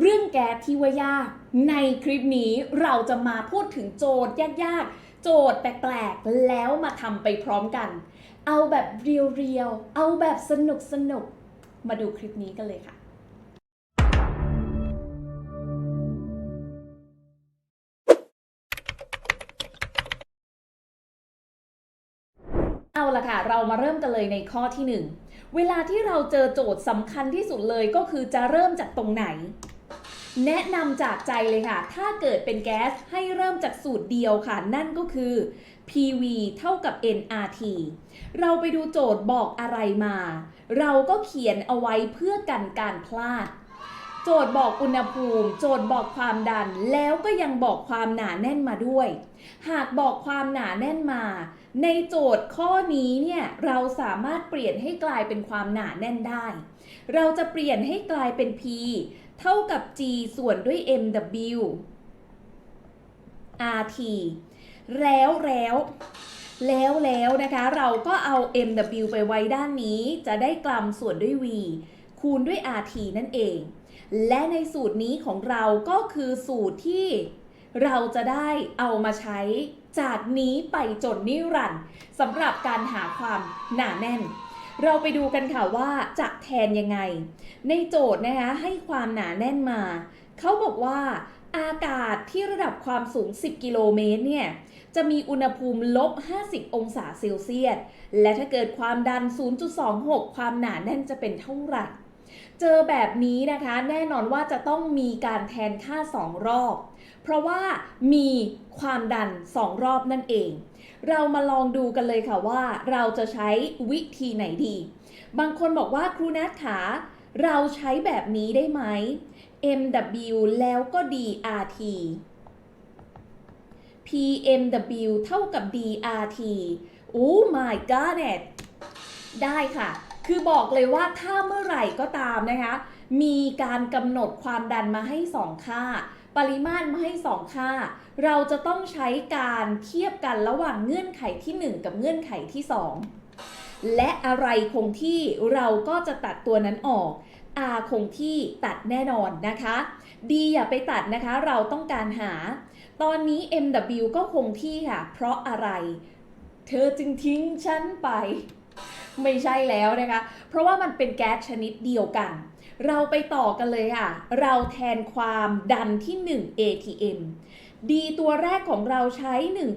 เรื่องแก๊สที่ว่ายากในคลิปนี้เราจะมาพูดถึงโจทย์ยากๆ โจทย์แปลกๆ แล้วมาทำไปพร้อมกัน เอาแบบเรียวๆ เอาแบบสนุกๆมาดูคลิปนี้กันเลยค่ะ เอาละค่ะ เรามาเริ่มกันเลยในข้อที่ 1 เวลาที่เราเจอโจทย์สำคัญที่สุดเลยก็คือจะเริ่มจากตรงไหน แนะนำจากใจเลยค่ะ ถ้าเกิดเป็นแก๊สให้เริ่มจากสูตรเดียวค่ะ นั่นก็คือ PV เท่ากับ nRT เราไปดูโจทย์บอกอะไรมา เราก็เขียนเอาไว้เพื่อกันการพลาด โจทย์บอกอุณหภูมิ โจทย์บอกความดัน แล้วก็ยังบอกความหนาแน่นมาด้วย หากบอกความหนาแน่นมา ในโจทย์ข้อนี้เนี่ยเราสามารถเปลี่ยนให้กลายเป็นความหนาแน่นได้ เราจะเปลี่ยนให้กลายเป็น P เท่ากับ G ส่วนด้วย MW RT แล้วแล้วแล้วแล้วนะคะ เราก็เอา MW ไปไว้ด้านนี้ จะได้กลัมส่วนด้วย V คูณด้วย RT นั่นเอง และในสูตรนี้ของเราก็คือสูตรที่เราจะได้เอามาใช้จากนี้ไปจนนิรันดร์สำหรับการหาความหนาแน่น เราไปดูกันค่ะว่าจะแทนยังไง ในโจทย์นะคะให้ความหนาแน่นมา เขาบอกว่าอากาศที่ระดับความสูง 10 กิโลเมตรเนี่ย จะมีอุณหภูมิลบ 50 องศาเซลเซียส และถ้าเกิดความดัน 0.26 ความหนาแน่นจะเป็นเท่าไหร่ เจอแบบนี้นะคะ แน่นอนว่าจะต้องมีการแทนค่า 2 รอบ เพราะว่ามีความดัน 2 รอบนั่นเอง เรามาลองดูกันเลยค่ะว่า เราจะใช้วิธีไหนดี บางคนบอกว่าครูนัทขาเราใช้แบบนี้ได้ไหม MW แล้วก็ DRT PMW เท่ากับ DRT โอ้ my god ได้ค่ะ คือบอกเลยว่าถ้าเมื่อไหร่ก็ตามนะคะ มีการกำหนดความดันมาให้ 2 ค่า ปริมาตรมาให้ 2 ค่า เราจะต้องใช้การเทียบกันระหว่างเงื่อนไขที่ 1 กับเงื่อนไขที่ 2 และอะไรคงที่เราก็จะตัดตัวนั้นออก R คงที่ตัดแน่นอนนะคะ D อย่าไปตัดนะคะ เราต้องการหา ตอนนี้ MW ก็คงที่ค่ะ เพราะอะไร เธอจึงทิ้งฉันไป ไม่ใช่แล้วนะคะ เพราะว่ามันเป็นแก๊สชนิดเดียวกัน เราไปต่อกันเลยค่ะ เราแทนความดันที่ 1 ATM D ตัวแรกของเราใช้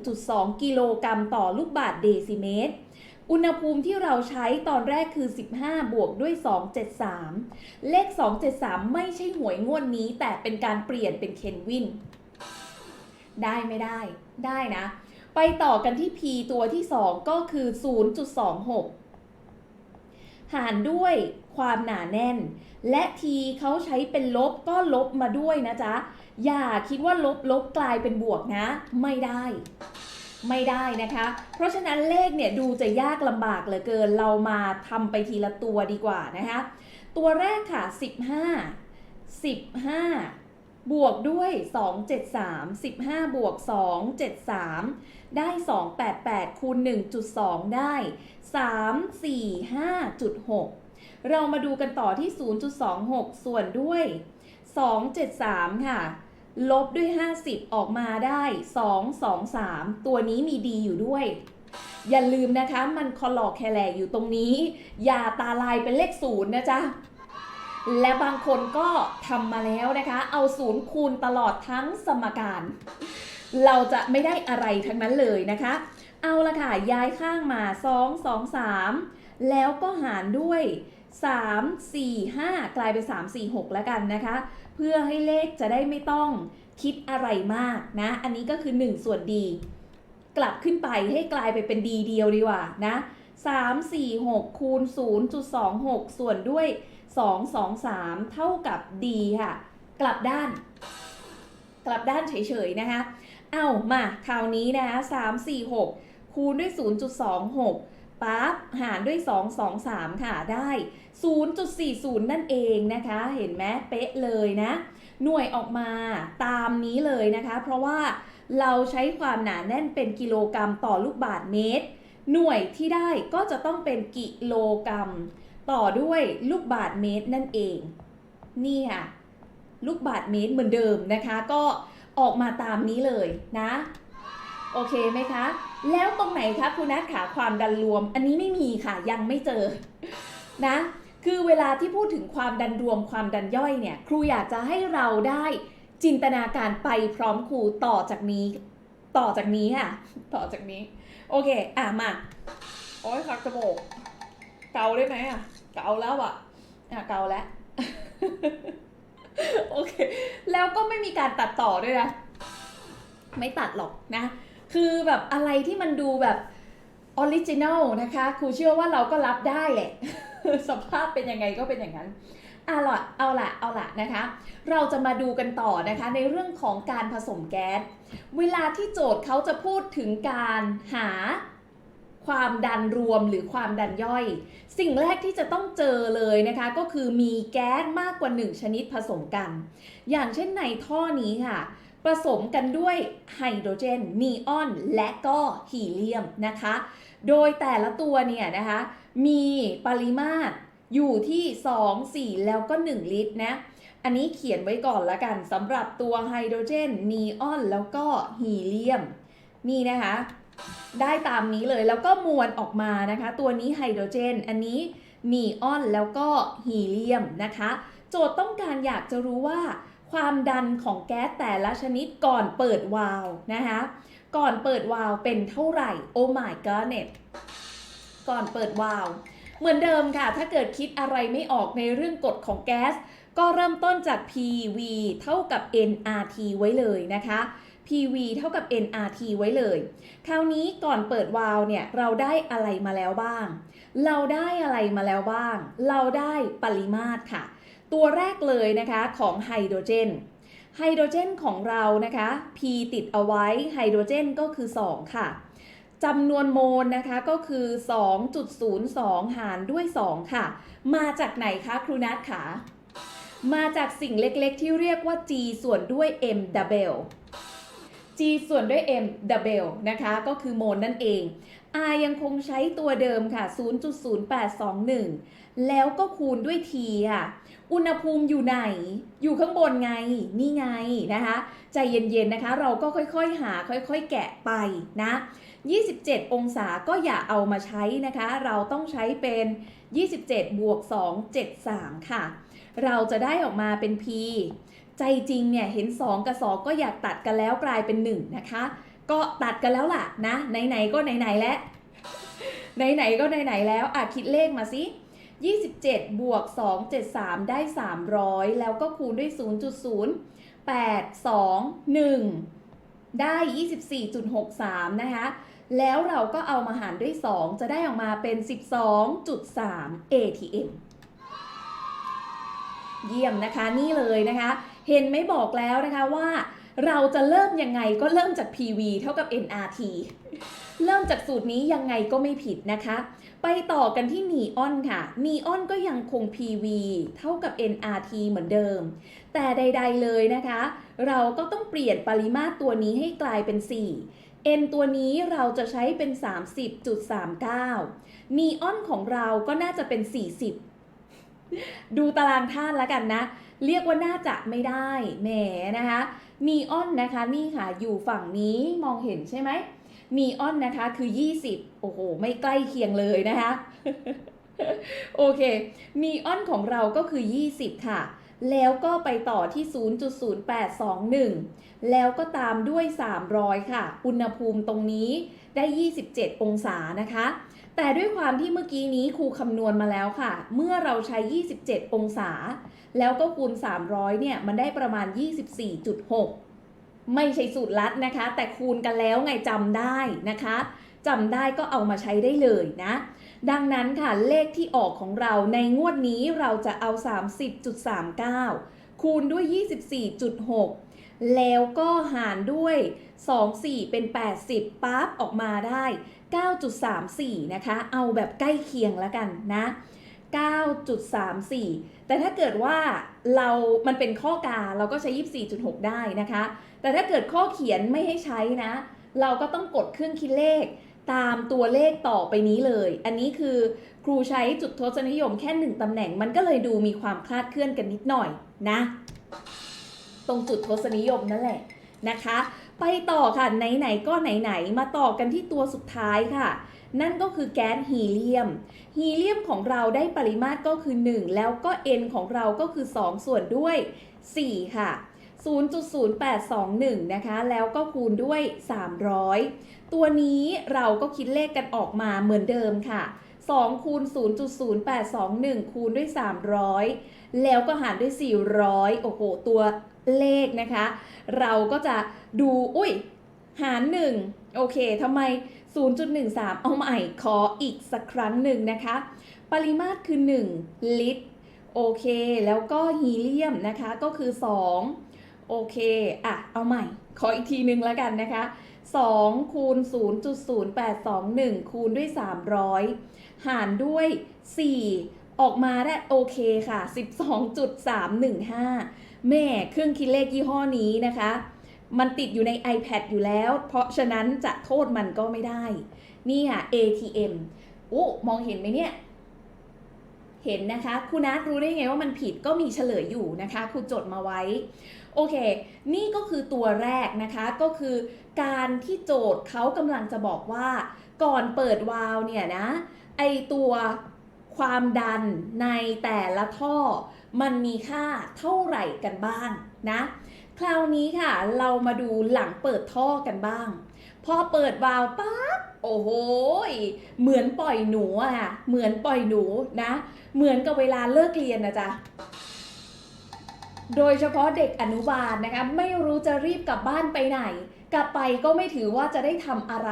1.2 กิโลกรัมต่อลูกบาศก์เดซิเมตร อุณหภูมิที่เราใช้ตอนแรกคือ 15 บวกด้วย 273 เลข 273 ไม่ใช่หวยงวดนี้ แต่เป็นการเปลี่ยนเป็นเคนวิน ได้ไม่ได้ ได้นะ ไปต่อกันที่ P ตัวที่ 2 ก็คือ 0.26 หารด้วยความหนาแน่น และ T เขาใช้เป็นลบก็ลบมาด้วยนะจ๊ะ อย่าคิดว่าลบลบกลายเป็นบวกนะ ไม่ได้ ไม่ได้นะคะ เพราะฉะนั้นเลขเนี่ยดูจะยากลำบากเหลือเกิน เรามาทำไปทีละตัวดีกว่านะคะ ตัวแรกค่ะ 15 15 บวกด้วย 273 15 บวก 273 ได้ 288 คูณ 1.2 ได้ 345.6 เรามาดูกันต่อที่ 0.26 ส่วนด้วย 273 ค่ะ ลบด้วย 50 ออกมาได้ 2 2 3 ตัวนี้มีดีอยู่ด้วย อย่าลืมนะคะ มันคอลอกแคแลอยู่ตรงนี้ อย่าตาลายเป็นเลขศูนย์นะจ๊ะ และบางคนก็ทำมาแล้วนะคะ เอาศูนย์คูณตลอดทั้งสมการ เราจะไม่ได้อะไรทั้งนั้นเลยนะคะ เอาละค่ะ ย้ายข้างมา 2 2 3 แล้วก็หารด้วย 3 4 5 กลายเป็น 3 4 6 แล้วกันนะคะ เพื่อให้เลขจะได้ไม่ต้องคิดอะไรมากนะ อันนี้ก็คือ 1 ส่วนดี กลับขึ้นไปให้กลายไปเป็นดีเดียวดีกว่านะ 3 4 6 คูณ 0.26 ส่วนด้วย 2 2 3 เท่ากับ d ค่ะ กลับด้าน กลับด้านเฉยๆนะคะ เอามาคราวนี้นะคะ3 4 6 คูณด้วย 0.26ปั๊บหารด้วย 2 2 3 ค่ะได้ 0.40 นั่นเองนะคะ เห็นไหมเป๊ะเลยนะ หน่วยออกมาตามนี้เลยนะคะ เพราะว่าเราใช้ความหนาแน่นเป็นกิโลกรัมต่อลูกบาศก์เมตร หน่วยที่ได้ก็จะต้องเป็นกิโลกรัม ต่อด้วยลูกบาศก์เมตรนั่นเอง นี่ค่ะ ลูกบาทเมตรเหมือนเดิมนะคะ ก็ออกมาตามนี้เลยนะ โอเคไหมคะ แล้วตรงไหนคะคุณนัทขาความดันรวม อันนี้ไม่มีค่ะยังไม่เจอนะคือเวลาที่พูดถึงความดันรวมความดันย่อยเนี่ย ครูอยากจะให้เราได้จินตนาการไปพร้อมครูต่อจากนี้ ต่อจากนี้ค่ะ ต่อจากนี้ โอเค อะมา โอ้ยคักจมูกเกาได้ไหมอะ เกาแล้วอะ อะเกาแล้ว โอเค แล้วก็ไม่มีการตัดต่อด้วยนะ ไม่ตัดหรอกนะ คือแบบอะไรที่มันดูแบบออริจินัลนะคะ ครูเชื่อว่าเราก็รับได้แหละ สภาพเป็นยังไงก็เป็นอย่างนั้น เอาละเอาละเอาละนะคะ เราจะมาดูกันต่อนะคะในเรื่องของการผสมแก๊ส เวลาที่โจทย์เขาจะพูดถึงการหาความดันรวมหรือความดันย่อย สิ่งแรกที่จะต้องเจอเลยนะคะ ก็คือมีแก๊สมากกว่า 1 ชนิดผสมกัน อย่างเช่นในท่อนี้ค่ะ ผสมกันด้วยไฮโดรเจน นีออน และก็ฮีเลียมนะคะ โดยแต่ละตัวเนี่ยนะคะ มีปริมาตร อยู่ที่ 2 4 แล้วก็ 1 ลิตรนะ อันนี้เขียนไว้ก่อนละกันสำหรับตัวไฮโดรเจน นีออน แล้วก็ฮีเลียม นี่นะคะ ได้ตามนี้เลยแล้วก็มวลออกมานะคะ ตัวนี้ไฮโดรเจน อันนี้นีออนแล้วก็ฮีเลียมนะคะ โจทย์ต้องการอยากจะรู้ว่า ความดันของแก๊สแต่ละชนิดก่อนเปิดวาล์วนะคะ ก่อนเปิดวาล์วเป็นเท่าไหร่ โอ้ my god เน็ตก่อนเปิดวาล์ว เหมือนเดิมค่ะ ถ้าเกิดคิดอะไรไม่ออกในเรื่องกฎของแก๊ส ก็เริ่มต้นจาก PV เท่ากับ nRT ไว้เลยนะคะ PV เท่ากับ nRT ไว้เลย คราวนี้ก่อนเปิดวาล์วเนี่ย เราได้อะไรมาแล้วบ้าง เราได้อะไรมาแล้วบ้าง เราได้ปริมาตรค่ะ ตัวแรกเลยนะคะของไฮโดรเจน ไฮโดรเจนของเรานะคะ P ติดเอาไว้ไฮโดรเจนก็คือ 2 ค่ะ จำนวนโมลนะคะก็คือ 2.02 หารด้วย 2 ค่ะ มาจากไหนคะครูนัทขามาจากสิ่งเล็กๆ ที่เรียกว่า G ส่วนด้วย M double G ส่วนด้วย M double นะคะ ก็คือโมลนั่นเอง R ยังคงใช้ตัวเดิมค่ะ 0.0821 แล้วก็คูณด้วย T ค่ะ อุณหภูมิอยู่ไหน อยู่ข้างบนไง นี่ไงนะคะ ใจเย็นๆนะคะ เราก็ค่อยๆหาค่อยๆแกะไปนะ 27 องศาก็อย่าเอามาใช้นะคะ เราต้องใช้เป็น 27 บวก 2 73 ค่ะ เราจะได้ออกมาเป็น P ใจจริงเนี่ยเห็น 2 กับ 2 ก็อยากตัดกันแล้วกลายเป็น 1 นะคะ ก็ตัดกันแล้วล่ะนะ ไหนๆก็ไหนๆแล้ว ไหนๆก็ไหนๆแล้วอะคิดเลขมาสิ 27 บวก 273 ได้ 300 แล้วก็คูณด้วย 0.0 8 2 1 ได้ 24.63 นะคะ แล้วเราก็เอามาหารด้วย 2 จะได้ออกมาเป็น 12.3 ATM เยี่ยมนะคะนี่เลยนะคะ เห็นไม่บอกแล้วนะคะว่าเราจะเริ่มยังไงก็เริ่มจาก PV เท่ากับ nRT เริ่มจากสูตรนี้ยังไงก็ไม่ผิดนะคะ ไปต่อกันที่นีออนค่ะนีออนก็ยังคง PV เท่ากับ nRT เหมือนเดิม แต่ใด ๆเลยนะคะ เราก็ต้องเปลี่ยนปริมาตรตัวนี้ให้กลายเป็น 4 n ตัวนี้เราจะใช้เป็น 30.39นีออนของเราก็น่าจะเป็น 40 ดูตารางธาตุแล้วกันนะ เรียกว่าน่าจะไม่ได้แหมนะคะนีออนนะคะนี่ค่ะอยู่ฝั่งนี้มองเห็นใช่ไหม นีออนนะคะคือ 20 โอ้โห ไม่ใกล้เคียงเลยนะคะ โอเคนีออนของเราก็คือ 20 ค่ะ แล้วก็ไปต่อที่ 0.0821 แล้วก็ตามด้วย 300 ค่ะ อุณหภูมิตรงนี้ได้ 27 องศานะคะ แต่ด้วยความที่เมื่อกี้นี้ครูคำนวณมาแล้วค่ะ เมื่อเราใช้ 27 องศา แล้วก็คูณ 300 เนี่ย มันได้ประมาณ 24.6 ไม่ใช่สูตรลัดนะคะ แต่คูณกันแล้วไงจำได้นะคะจำได้ก็เอามาใช้ได้เลยนะ ดังนั้นค่ะเลขที่ออกของเราในงวดนี้เราจะเอา 30.39 คูณด้วย 24.6 แล้วก็หารด้วย 24 เป็น 80ปั๊บออกมาได้ 9.34 นะคะ เอาแบบใกล้เคียงแล้วกันนะ 9.34 แต่ถ้าเกิดว่าเรา มันเป็นข้อกา เราก็ใช้ 24.6 ได้นะคะ แต่ถ้าเกิดข้อเขียนไม่ให้ใช้นะ เราก็ต้องกดเครื่องคิดเลขตามตัวเลขต่อไปนี้เลย อันนี้คือครูใช้จุดทศนิยมแค่หนึ่งตำแหน่ง มันก็เลยดูมีความคลาดเคลื่อนกันนิดหน่อยนะ ตรงจุดทศนิยมนั่นแหละนะคะ ไปต่อค่ะไหนๆก็ไหนๆมาต่อกันที่ตัวสุดท้ายค่ะ นั่นก็คือแก๊สฮีเลียม ฮีเลียมของเราได้ปริมาตรก็คือ 1 แล้วก็ N ของเราก็คือ 2 ส่วนด้วย 4 ค่ะ 0.0821 นะคะ แล้วก็คูณด้วย 300 ตัวนี้เราก็คิดเลขกันออกมาเหมือนเดิมค่ะ 2 คูณ 0.0821 คูณด้วย 300 แล้วก็หารด้วย 400 โอ้โห ตัวเลขนะคะ เราก็จะดู อุ้ย หาร 1 โอเคทำไม 0.13 เอาใหม่ขออีกสักครั้งหนึ่งนะคะ ปริมาตรคือ 1 ลิตร โอเค แล้วก็ฮีเลียมนะคะก็คือ 2 โอเค อะ เอาใหม่ ขออีกทีหนึ่งแล้วกันนะคะ 2 คูณ 0.0821 คูณด้วย 300 หารด้วย 4 ออกมาได้โอเคค่ะ 12.315แม่เครื่องคิดเลขยี่ห้อนี้นะคะ มันติดอยู่ใน iPad อยู่แล้ว เพราะฉะนั้นจะโทษมันก็ไม่ได้นี่ค่ะ ATM โอ้มองเห็นไหมเนี่ย เห็นนะคะครูนัทรู้ได้ไงว่ามันผิดก็มีเฉลยอยู่นะคะครูจดมาไว้ โอเค นี่ก็คือตัวแรกนะคะก็คือการที่โจทย์เขากำลังจะบอกว่า ก่อนเปิดวาล์วเนี่ยนะ ไอตัวความดันในแต่ละท่อ มันมีค่าเท่าไหร่กันบ้างนะ คราวนี้ค่ะ เรามาดูหลังเปิดท่อกันบ้าง พอเปิดวาล์วปั๊บโอ้โหเหมือนปล่อยหนูอะค่ะเหมือนปล่อยหนูนะ เหมือนกับเวลาเลิกเรียนนะจ๊ะโดยเฉพาะเด็กอนุบาลนะคะ ไม่รู้จะรีบกลับบ้านไปไหน กลับไปก็ไม่ถือว่าจะได้ทำอะไร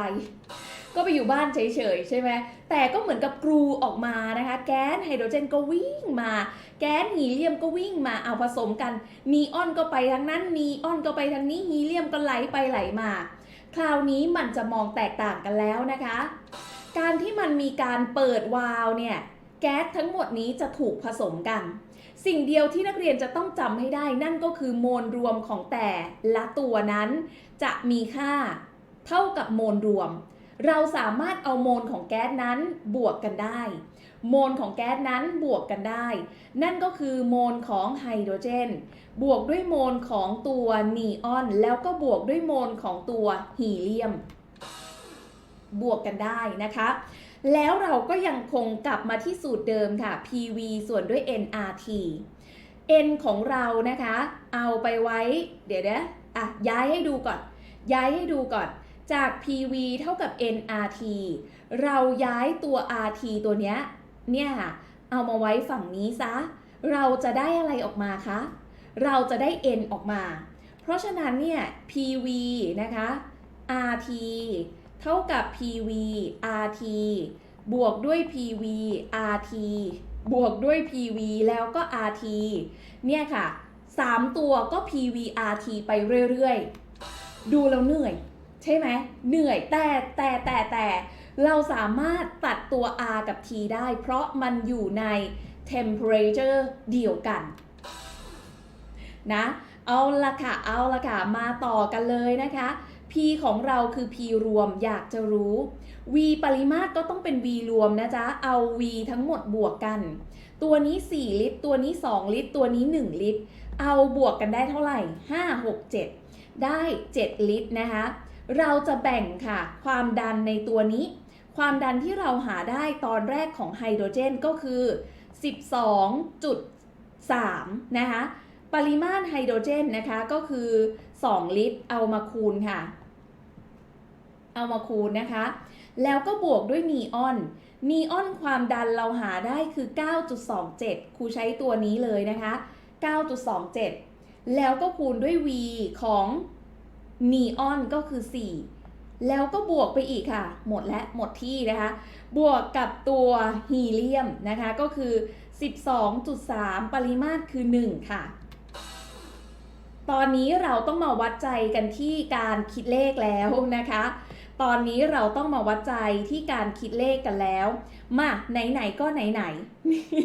ก็ไปอยู่บ้านเฉยๆใช่ไหมแต่ก็เหมือนกับกรูออกมานะคะ แก๊สไฮโดรเจนก็วิ่งมา แก๊สฮีเลียมก็วิ่งมาเอาผสมกัน นีออนก็ไปทางนั้น นีออนก็ไปทางนี้ฮีเลียมก็ไหลไปไหลมา คราวนี้มันจะมองแตกต่างกันแล้วนะคะ การที่มันมีการเปิดวาล์วเนี่ยแก๊สทั้งหมดนี้จะถูกผสมกัน สิ่งเดียวที่นักเรียนจะต้องจำให้ได้นั่นก็คือโมลรวมของแต่ละตัวนั้น จะมีค่าเท่ากับโมลรวม เราสามารถเอาโมลของแก๊สนั้นบวกกันได้ โมลของแก๊สนั้นบวกกันได้ นั่นก็คือโมลของไฮโดรเจน บวกด้วยโมลของตัวนีออน แล้วก็บวกด้วยโมลของตัวฮีเลียม บวกกันได้นะคะ แล้วเราก็ยังคงกลับมาที่สูตรเดิมค่ะ PV ส่วนด้วย nRT n ของเรานะคะ เอาไปไว้ เดี๋ยวนะอะย้ายให้ดูก่อน ย้ายให้ดูก่อน จาก PV เท่ากับ nRT เราย้ายตัว RT ตัวเนี้ยเนี่ยเอามาไว้ฝั่งนี้ซะ เราจะได้อะไรออกมาคะ เราจะได้ n ออกมา เพราะฉะนั้นเนี่ย PV นะคะ RT เท่ากับ PV RT บวกด้วย PV RT บวกด้วย PV แล้วก็ RT เนี่ยค่ะ 3 ตัวก็ PV RT ไปเรื่อย ๆ ดูแล้วเหนื่อย ช่ไหมเหนื่อยแต่แต่แต่แต่เราสามารถตัดตัว R กับ T ได้ เพราะมันอยู่ใน temperature เดียวกันนะเอาละค่ะ เอาละค่ะ มาต่อกันเลยนะคะ P ของเราคือ P รวมอยากจะรู้ V ปริมาตรก็ต้องเป็น V รวมนะจ๊ะ เอา V ทั้งหมดบวกกัน ตัวนี้ 4 ลิตร ตัวนี้ 2 ลิตร ตัวนี้ 1 ลิตร เอาบวกกันได้เท่าไหร่ 5 6 7 ได้ 7 ลิตรนะคะ เราจะแบ่งค่ะ ความดันในตัวนี้ ความดันที่เราหาได้ตอนแรกของไฮโดรเจนก็คือ 12.3 นะคะ ปริมาตรไฮโดรเจนนะคะก็คือ 2 ลิตรเอามาคูณค่ะ เอามาคูณนะคะ แล้วก็บวกด้วยนีออนนีออนความดันเราหาได้คือ 9.27 ครูใช้ตัวนี้เลยนะคะ 9.27 แล้วก็คูณด้วย V ของ นีออนก็คือ 4 แล้วก็บวกไปอีกค่ะ หมดและหมดที่นะคะ บวกกับตัวฮีเลียมนะคะก็คือ 12.3 ปริมาตรคือ 1 ค่ะ ตอนนี้เราต้องมาวัดใจกันที่การคิดเลขแล้วนะคะตอนนี้เราต้องมาวัดใจที่การคิดเลขกันแล้ว มาไหนๆก็ไหนๆ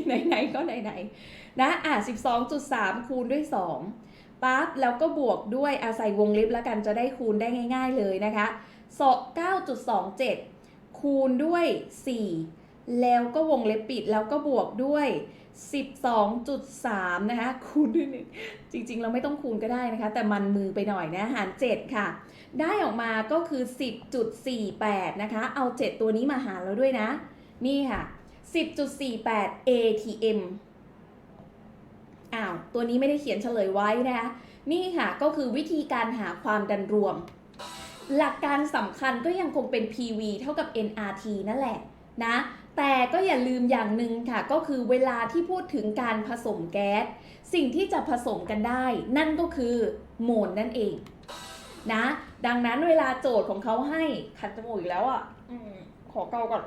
ไหนๆก็ไหนๆนะอะ12.3 คูณด้วย 2 ปั๊บแล้วก็บวกด้วยอาศัยวงเล็บแล้วกันจะได้คูณได้ง่าย ๆเลยนะคะ9.27 คูณด้วย 4 แล้วก็วงเล็บปิดแล้วก็บวกด้วย 12.3 นะคะคูณด้วยนึ่จริงๆ เราไม่ต้องคูณก็ได้นะคะ แต่มันมือไปหน่อยนะหาร 7 ค่ะ ได้ออกมาก็คือ 10.48 นะคะ เอา 7 ตัวนี้มาหารแล้วด้วยนะ นี่ค่ะ 10.48 ATM อ้าว ตัวนี้ไม่ได้เขียนเฉลยไว้นะคะนี่ค่ะก็คือวิธีการหาความดันรวม หลักการสำคัญก็ยังคงเป็น PV เท่ากับ NRT นั่นแหละนะแต่ก็อย่าลืมอย่างหนึ่งค่ะ ก็คือเวลาที่พูดถึงการผสมแก๊ส สิ่งที่จะผสมกันได้ นั่นก็คือโมลนั่นเองนะดังนั้นเวลาโจทย์ของเขาให้ขัดจมูกอีกแล้วอะอขอเกาก่อน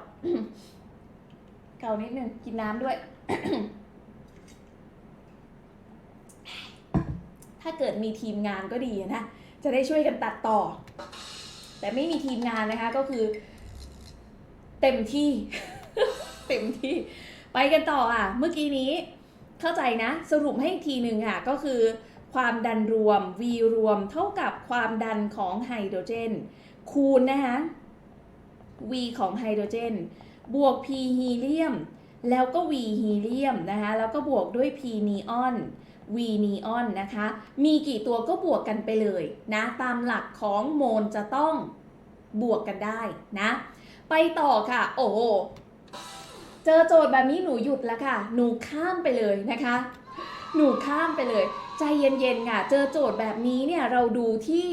เกานิดนึงกินน้ำด้วย ถ้าเกิดมีทีมงานก็ดีนะ จะได้ช่วยกันตัดต่อ แต่ไม่มีทีมงานนะคะก็คือ เต็มที่ เต็มที่ ไปกันต่ออะ เมื่อกี้นี้เข้าใจนะ สรุปให้อีกทีหนึ่งค่ะ ก็คือความดันรวม V รวมเท่ากับความดันของไฮโดรเจน คูณนะคะ V ของไฮโดรเจน บวก P ฮีเลียม แล้วก็ V ฮีเลียมนะคะ แล้วก็บวกด้วย P นีออน V นีออนนะคะ มีกี่ตัวก็บวกกันไปเลยนะ ตามหลักของโมลจะต้องบวกกันได้นะ ไปต่อค่ะ โอ้โหเจอโจทย์แบบนี้หนูหยุดแล้วค่ะ หนูข้ามไปเลยนะคะ หนูข้ามไปเลย ใจเย็นๆค่ะ เจอโจทย์แบบนี้เนี่ยเราดูที่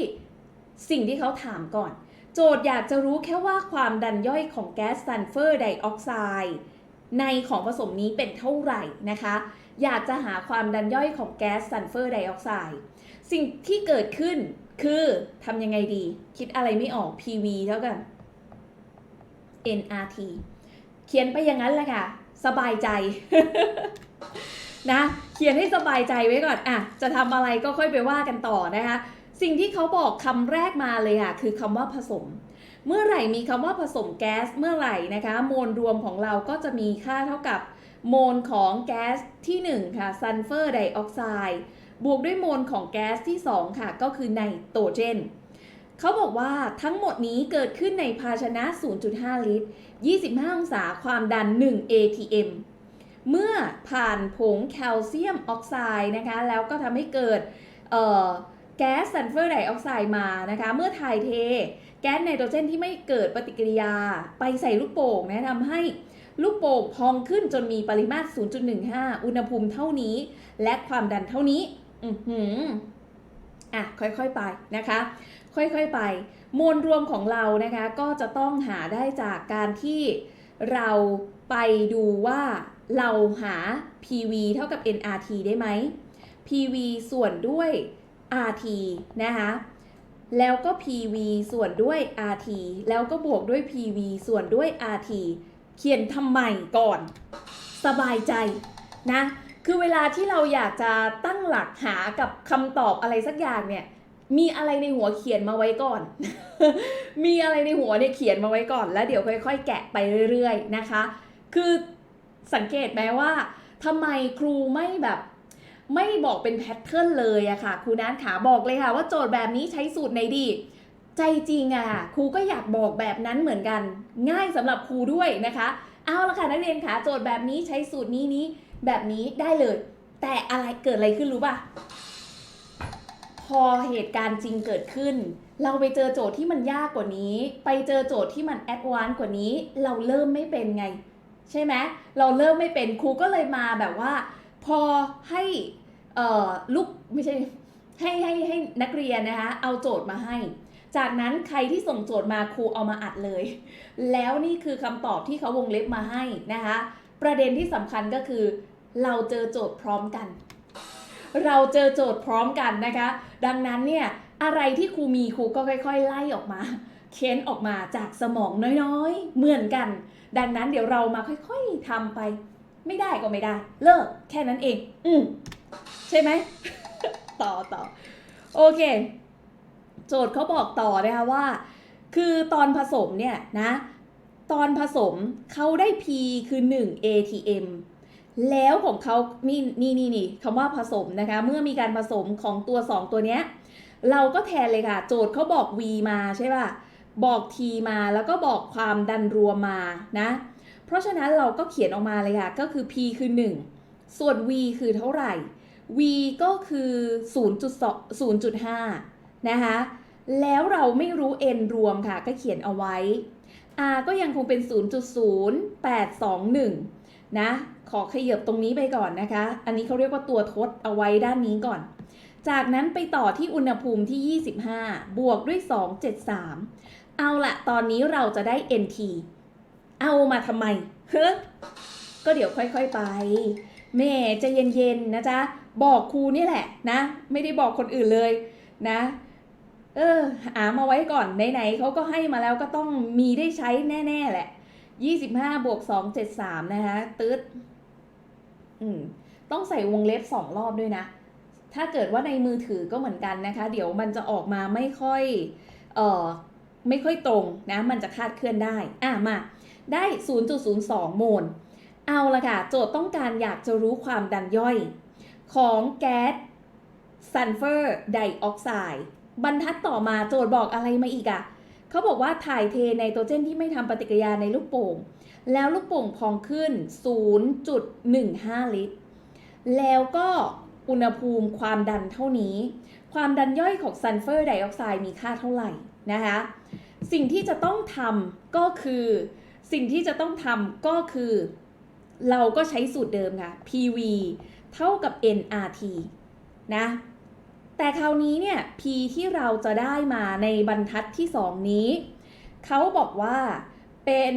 สิ่งที่เขาถามก่อน โจทย์อยากจะรู้แค่ว่าความดันย่อยของแก๊สซัลเฟอร์ไดออกไซด์ในของผสมนี้เป็นเท่าไหร่นะคะ อยากจะหาความดันย่อยของแก๊สซัลเฟอร์ไดออกไซด์สิ่งที่เกิดขึ้นคือทำยังไงดี คิดอะไรไม่ออก PV เท่ากัน NRT เขียนไปอย่างนั้นแหละค่ะ สบายใจนะเขียนให้สบายใจไว้ก่อนอะจะทำอะไรก็ค่อยไปว่ากันต่อนะคะ สิ่งที่เขาบอกคำแรกมาเลยค่ะ คือคำว่าผสม เมื่อไหร่มีคำว่าผสมแก๊สเมื่อไหร่นะคะโมลรวมของเราก็จะมีค่าเท่ากับ โมลของแก๊สที่ 1 ค่ะซัลเฟอร์ไดออกไซด์บวกด้วยโมลของแก๊สที่ 2 ค่ะ ก็คือไนโตรเจนเขาบอกว่าทั้งหมดนี้เกิดขึ้นในภาชนะ 0.5 ลิตร 25 องศาความดัน 1 atm เมื่อผ่านผงแคลเซียมออกไซด์นะคะ แล้วก็ทำให้เกิดแก๊สซัลเฟอร์ไดออกไซด์มานะคะ เมื่อถ่ายเท แก๊สไนโตรเจนที่ไม่เกิดปฏิกิริยาไปใส่ลูกโป่งนะทำให้ ลูกโป่งพองขึ้นจนมีปริมาตร 0.15 อุณหภูมิเท่านี้ และความดันเท่านี้ อือหืออะค่อยๆไปนะคะ ค่อยๆไป มวลรวมของเรานะคะก็จะต้องหาได้จากการที่เราไปดูว่าเราหา PV เท่ากับ nRT ได้ไหม PV ส่วนด้วย RT นะคะแล้วก็ PV ส่วนด้วย RT แล้วก็บวกด้วย PV ส่วนด้วย RT เขียนทำไมก่อน สบายใจนะ คือเวลาที่เราอยากจะตั้งหลักหากับคำตอบอะไรสักอย่างเนี่ยมีอะไรในหัวเขียนมาไว้ก่อน มีอะไรในหัวเนี่ยเขียนมาไว้ก่อน แล้วเดี๋ยวค่อย ๆ แกะไปเรื่อย ๆ นะคะ คือสังเกตไหมว่าทำไมครูไม่แบบไม่บอกเป็นแพทเทิร์นเลยอะค่ะ ครูนัทขาบอกเลยค่ะว่าโจทย์แบบนี้ใช้สูตรไหนดี ใจจริงอะครูก็อยากบอกแบบนั้นเหมือนกัน ง่ายสำหรับครูด้วยนะคะ เอาละค่ะนักเรียนขาโจทย์แบบนี้ใช้สูตรนี้นี้แบบนี้ได้เลย แต่อะไรเกิดอะไรขึ้นรู้ป่ะพอเหตุการณ์จริงเกิดขึ้น เราไปเจอโจทย์ที่มันยากกว่านี้ ไปเจอโจทย์ที่มันแอดวานซ์กว่านี้ เราเริ่มไม่เป็นไง ใช่ไหมเราเริ่มไม่เป็นครูก็เลยมาแบบว่า พอให้ลูกไม่ใช่ให้ให้ให้นักเรียนนะคะเอาโจทย์มาให้ จากนั้นใครที่ส่งโจทย์มาครูเอามาอัดเลย แล้วนี่คือคำตอบที่เขาวงเล็บมาให้นะคะ ประเด็นที่สำคัญก็คือ เราเจอโจทย์พร้อมกัน เราเจอโจทย์พร้อมกันนะคะ ดังนั้นเนี่ยอะไรที่ครูมีครูก็ค่อย ๆ ไล่ออกมา เค้นออกมาจากสมองน้อยๆ เหมือนกัน ดังนั้นเดี๋ยวเรามาค่อยๆทำไป ไม่ได้ก็ไม่ได้ เลิกแค่นั้นเอง อืมใช่ไหม ต่อต่อโอเค โจทย์เขาบอกต่อนะคะว่า คือตอนผสมเนี่ยนะตอนผสมเขาได้ P คือ 1 ATM แล้วของเขานี่นี่นี่นี่คำว่าผสมนะคะ เมื่อมีการผสมของตัว 2 ตัวเนี้ย เราก็แทนเลยค่ะ โจทย์เขาบอก V มาใช่ป่ะ บอก T มาแล้วก็บอกความดันรวมมานะ เพราะฉะนั้นเราก็เขียนออกมาเลยค่ะ ก็คือ P คือ 1 ส่วน v คือเท่าไหร่ v ก็คือ 0.2 0.5 นะคะ แล้วเราไม่รู้ n รวมค่ะ ก็เขียนเอาไว้ r ก็ยังคงเป็น 0.0821 นะ ขอขยับตรงนี้ไปก่อนนะคะ อันนี้เขาเรียกว่าตัวทดเอาไว้ด้านนี้ก่อน จากนั้นไปต่อที่อุณหภูมิที่ 25 บวกด้วย 273 เอาละตอนนี้เราจะได้ nt เอามาทำไมเฮ้ก็เดี๋ยวค่อยๆไป แม่จะเย็นๆนะจ๊ะ บอกครูนี่แหละนะ ไม่ได้บอกคนอื่นเลยนะ เออหามาไว้ก่อนไหนๆเขาก็ให้มาแล้วก็ต้องมีได้ใช้แน่ๆแหละ25บวก2 73นะคะตึ๊ดอืมต้องใส่วงเล็บสองรอบด้วยนะ ถ้าเกิดว่าในมือถือก็เหมือนกันนะคะ เดี๋ยวมันจะออกมาไม่ค่อย เอ่อ ไม่ค่อยตรงนะ มันจะคาดเคลื่อนได้ อะมา ได้ 0.02 โมล เอาละค่ะ โจทย์ต้องการอยากจะรู้ความดันย่อย ของแก๊สซัลเฟอร์ไดออกไซด์ บรรทัดต่อมาโจทย์บอกอะไรมาอีกอะเขาบอกว่าถ่ายเทไนโตรเจนที่ไม่ทำปฏิกิริยาในลูกโป่ง แล้วลูกโป่งพองขึ้น 0.15 ลิตร แล้วก็อุณหภูมิความดันเท่านี้ ความดันย่อยของซัลเฟอร์ไดออกไซด์มีค่าเท่าไหร่นะคะ สิ่งที่จะต้องทำก็คือ สิ่งที่จะต้องทำก็คือ เราก็ใช้สูตรเดิมค่ะ PV เท่ากับ nRT นะ แต่คราวนี้เนี่ย P ที่เราจะได้มาในบรรทัดที่ 2 นี้ เขาบอกว่าเป็น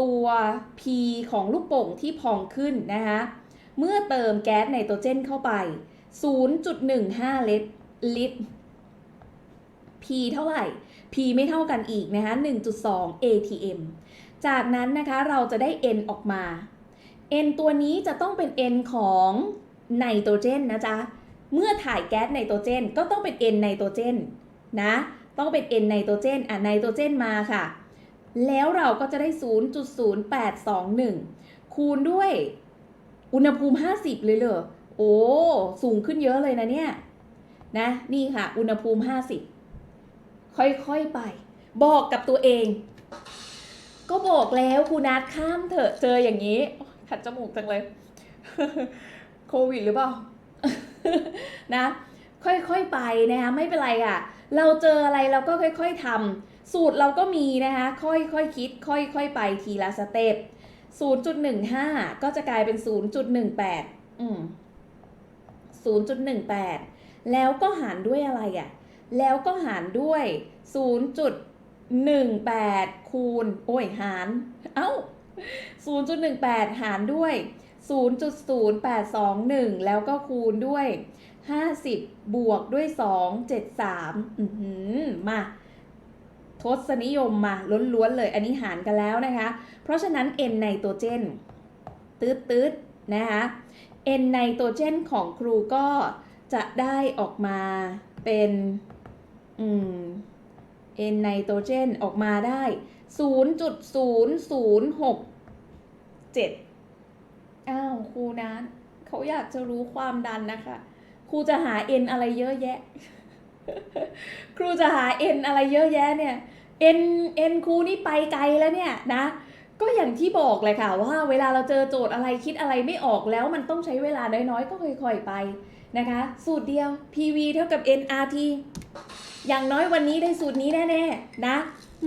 ตัว P ของลูกโป่งที่พองขึ้นนะคะเมื่อเติมแก๊สไนโตรเจนเข้าไป 0.15 ลิตรลิตร P เท่าไหร่ P ไม่เท่ากันอีกนะคะ1.2 atm จากนั้นนะคะเราจะได้ n ออกมา n ตัวนี้จะต้องเป็น n ของไนโตรเจนนะจ๊ะ เมื่อถ่ายแก๊สไนโตรเจนก็ต้องเป็น n ไนโตรเจนนะ ต้องเป็น n ไนโตรเจนอะไนโตรเจนมาค่ะ แล้วเราก็จะได้ 0.0821 คูณด้วยอุณหภูมิ 50 เลยเหรอ โอ้ สูงขึ้นเยอะเลยนะเนี่ย นะ นี่ค่ะ อุณหภูมิ 50 ค่อยๆไป บอกกับตัวเอง ก็บอกแล้วครูนัดข้ามเถอะ เจออย่างนี้ ขัดจมูกจังเลย โควิดหรือเปล่า นะค่อยๆไปนะคะไม่เป็นไรค่ะ เราเจออะไรเราก็ค่อยๆทำสูตรเราก็มีนะคะค่อยๆคคิด ค่อยๆไปทีละสเต็ป0.15 ก็จะกลายเป็น 0.18อืม0.18 แล้วก็หารด้วยอะไรอะ่ะ แล้วก็หารด้วย 0.18 คูณ โอ้ยหาร เอ้า 0.18 หารด้วย 0.0821 แล้วก็คูณด้วย 50 บวกด้วย 2 73 อือหือมา ทศนิยมมาล้วนๆเลย อันนี้หารกันแล้วนะคะ เพราะฉะนั้น N ไนโตรเจนตืดตืดๆนะคะ N ไนโตรเจนของครูก็จะได้ออกมาเป็นอืม N ไนโตรเจนออกมาได้ 0.0067 อ้าวครูนะเขาอยากจะรู้ความดันนะคะ ครูจะหา N อะไรเยอะแยะ ครูจะหา N อะไรเยอะแยะเนี่ย N N ครูนี่ไปไกลแล้วเนี่ยนะ ก็อย่างที่บอกเลยค่ะว่าเวลาเราเจอโจทย์อะไรคิดอะไรไม่ออกแล้วมันต้องใช้เวลาน้อยๆ ก็ค่อยๆไปนะคะ สูตรเดียว PV เท่ากับ nRT อย่างน้อยวันนี้ได้สูตรนี้แน่ๆนะ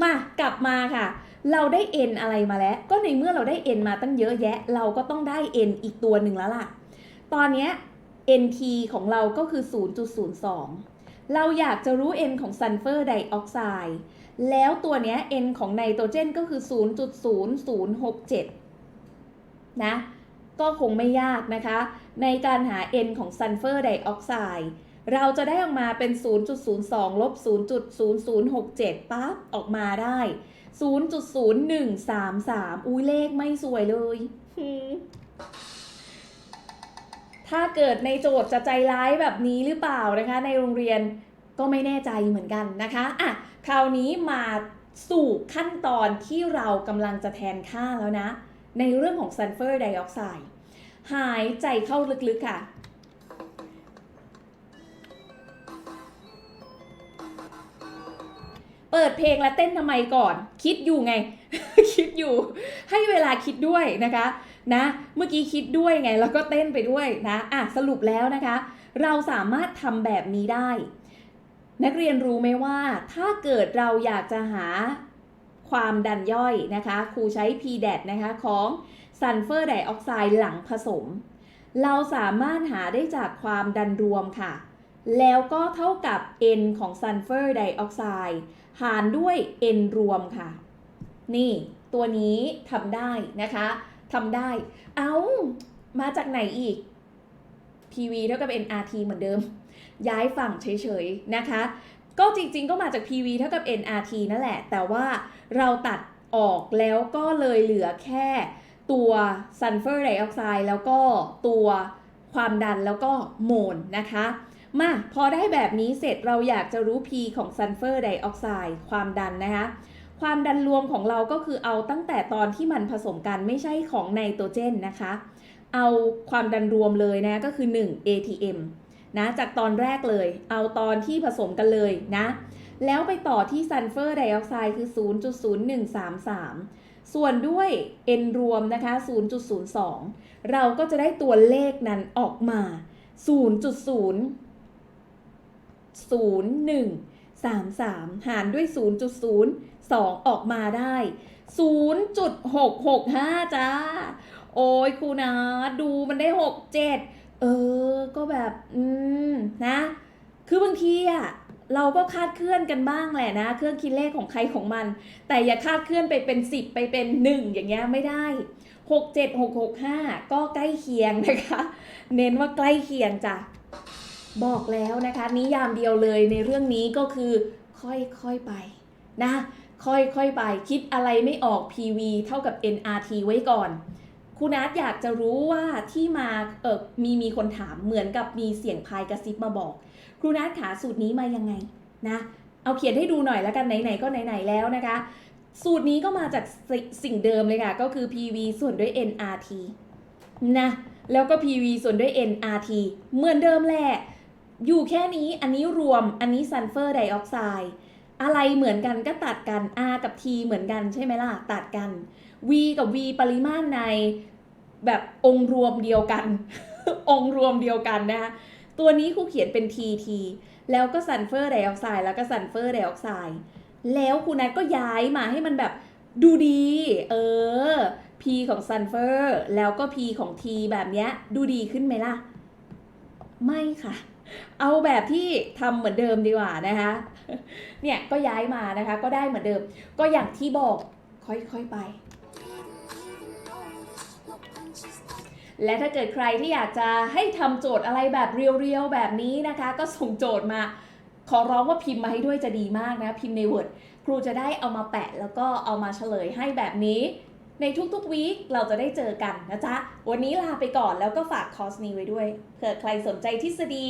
มากลับมาค่ะ เราได้ n อะไรมาแล้ว ก็ในเมื่อเราได้ n มาตั้งเยอะแยะ เราก็ต้องได้ n อีกตัวหนึ่งแล้วล่ะ ตอนนี้ nt ของเราก็คือ 0.02 เราอยากจะรู้ n ของซัลเฟอร์ไดออกไซด์แล้วตัวนี้ n ของไนโตรเจนก็คือ 0.0067 นะ ก็คงไม่ยากนะคะ ในการหา n ของซัลเฟอร์ไดออกไซด์เราจะได้ออกมาเป็น 0.02 ลบ 0.0067 ปั๊บ ออกมาได้ 0.0133 อุ้ยเลขไม่สวยเลยหืมถ้าเกิดในโจทย์จะใจร้ายแบบนี้หรือเปล่านะคะ ในโรงเรียนก็ไม่แน่ใจเหมือนกันนะคะอะคราวนี้มาสู่ขั้นตอนที่เรากำลังจะแทนค่าแล้วนะ ในเรื่องของซัลเฟอร์ไดออกไซด์หายใจเข้าลึกๆค่ะ เปิดเพลงและเต้นทำไมก่อน คิดอยู่ไง คิดอยู่ให้เวลาคิดด้วยนะคะนะเมื่อกี้คิดด้วยไง แล้วก็เต้นไปด้วยนะอะสรุปแล้วนะคะ เราสามารถทำแบบนี้ได้ นักเรียนรู้ไหมว่า ถ้าเกิดเราอยากจะหาความดันย่อยนะคะครูใช้ PDAT นะคะของซัลเฟอร์ไดออกไซด์หลังผสม เราสามารถหาได้จากความดันรวมค่ะ แล้วก็เท่ากับ N ของซัลเฟอร์ไดออกไซด์ หารด้วย N รวมค่ะ นี่ตัวนี้ทำได้นะคะทำได้ เอามาจากไหนอีก PV เท่ากับ nRT เหมือนเดิม ย้ายฝั่งเฉยๆนะคะ ก็จริงๆก็มาจาก PV เท่ากับ nRT นั่นแหละ แต่ว่าเราตัดออกแล้วก็เลยเหลือแค่ตัวซัลเฟอร์ไดออกไซด์แล้วก็ตัวความดันแล้วก็โมลนะคะ มาพอได้แบบนี้เสร็จเราอยากจะรู้ P ของซัลเฟอร์ไดออกไซด์ความดันนะคะ ความดันรวมของเราก็คือเอาตั้งแต่ตอนที่มันผสมกันไม่ใช่ของไนโตรเจนนะคะ เอาความดันรวมเลยนะก็คือ 1 atm นะจากตอนแรกเลย เอาตอนที่ผสมกันเลยนะ แล้วไปต่อที่ซัลเฟอร์ไดออกไซด์คือ 0.0133 ส่วนด้วย n รวมนะคะ 0.02 เราก็จะได้ตัวเลขนั้นออกมา 0.0 0133 หารด้วย 0.02 ออกมาได้ 0.665 จ้า โอ้ยครูนะ ดูมันได้ 6 7 เออ ก็แบบ อืม นะ คือบางทีอะเราก็คาดเคลื่อนกันบ้างแหละนะ เครื่องคิดเลขของใครของมัน แต่อย่าคาดเคลื่อนไปเป็น 10 ไปเป็น 1 อย่างเงี้ยไม่ได้ 6 7 6 6 5 ก็ใกล้เคียงนะคะ เน้นว่าใกล้เคียงจ้ะ บอกแล้วนะคะ นิยามเดียวเลยในเรื่องนี้ก็คือค่อยๆไปนะค่อยๆไป คิดอะไรไม่ออก PV เท่ากับ NRT ไว้ก่อนครูนัทอยากจะรู้ว่าที่มาเออมีมีคนถามเหมือนกับมีเสียงพายกระซิบมาบอก ครูนัทขาสูตรนี้มายังไงนะเอาเขียนให้ดูหน่อยแล้วกันไหนๆก็ไหนๆแล้วนะคะ สูตรนี้ก็มาจากสสิ่งเดิมเลยค่ะ ก็คือ PV ส่วนด้วย NRT นะแล้วก็ PV ส่วนด้วย NRT เหมือนเดิมแหละ อยู่แค่นี้อันนี้รวมอันนี้ซัลเฟอร์ไดออกไซด์อะไรเหมือนกันก็ตัดกัน R กับ T เหมือนกันใช่ไหมล่ะ ตัดกัน V กับ V ปริมาณในแบบองค์รวมเดียวกัน องค์รวมเดียวกันนะคะตัวนี้ครูเขียนเป็น TT แล้วก็ซัลเฟอร์ไดออกไซด์แล้วก็ซัลเฟอร์ไดออกไซด์แล้วครูนัทก็ย้ายมาให้มันแบบดูดี เออ P ของซัลเฟอร์แล้วก็ P ของ T แบบเนี้ยดูดีขึ้นไหมล่ะ ไม่ค่ะ เอาแบบที่ทำเหมือนเดิมดีกว่านะคะเนี่ยก็ย้ายมานะคะก็ได้เหมือนเดิม ก็อย่างที่บอกค่อยๆไป และถ้าเกิดใครที่อยากจะให้ทำโจทย์อะไรแบบเรียวๆแบบนี้นะคะ ก็ส่งโจทย์มาขอร้องว่าพิมพ์มาให้ด้วยจะดีมากนะ พิมพ์ใน Word ครูจะได้เอามาแปะ แล้วก็เอามาเฉลยให้แบบนี้ ในทุกๆวีคเราจะได้เจอกันนะจ๊ะ วันนี้ลาไปก่อนแล้วก็ฝากคอร์สนี้ไว้ด้วยเผื่อใครสนใจทฤษฎี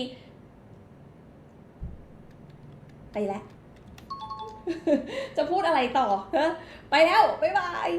ไปแล้ว จะพูดอะไรต่อ ไปแล้ว บ๊ายบาย